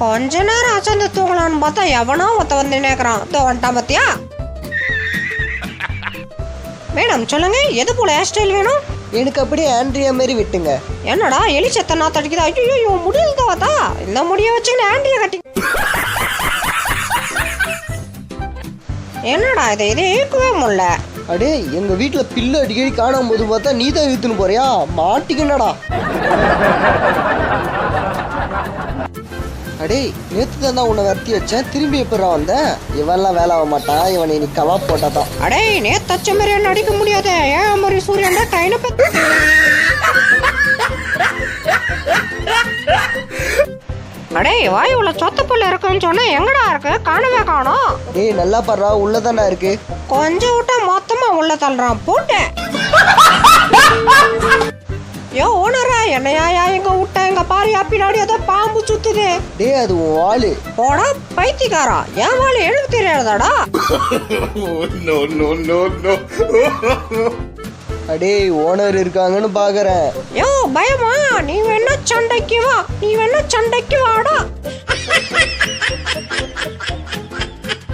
கொஞ்ச நேரம் அசந்து தூங்கலான்னு பார்த்தா எவனோ ஒருத்த வந்து நினைக்கிறான் இதோ வந்துட்டான் பாத்தியா? மேடம் சொல்லுங்க எது போல ஹேர் ஸ்டைல் வேணும்? எனக்கு அப்படியே ஆண்ட்ரியா மாதிரி விட்டுங்க. என்னடா எலி செத்த நான் தடிக்குதா? ஐயோ முடியல தாத்தா இந்த முடிய வச்சுக்கின்னு ஆண்டிய கட்டி என்னடா இது? இது இழுக்கவே முடியல அடே எங்க வீட்ல பில்லு அடிக்கடி காணாம போது பார்த்தா நீ தான் இழுத்துன்னு போறியா? மாட்டிக்கினடா அடே நேத்து தான் உன்னை வரட்டி வச்சேன். திரும்பி எப்படா வந்தேன் இவன்லாம் வேலை ஆக மாட்டான் இவனை நீ கவாப் போட்டாதான். அடே நே தச்ச மாதிரி என்ன அடிக்க முடியாது? ஏன் மாதிரி சூரியன் கையில பத்து அடே வாய் உள்ள சொத்த புல்ல இருக்குன்னு சொன்னா எங்கடா இருக்கு? காணவே காணோம். டேய் நல்லா பாடுறா உள்ளதானே இருக்கு. கொஞ்சம் விட்டா மொத்தமா உள்ள தள்ளுறான். போட்டேன். ஓனரா என்னையா எங்க விட்ட எங்க பாரியா பின்னாடி ஏதோ பாம்பு சுத்துது. டேய் அது ஆளு போடா பைத்தியக்காரா. என் வாழை எனக்கு தெரியாதடா. அடே ஓனர் இருக்காங்கன்னு பாக்குறேன். யோ பயமா? நீ வேணா சண்டைக்கு வா. நீ வேணா சண்டைக்கு வாடா.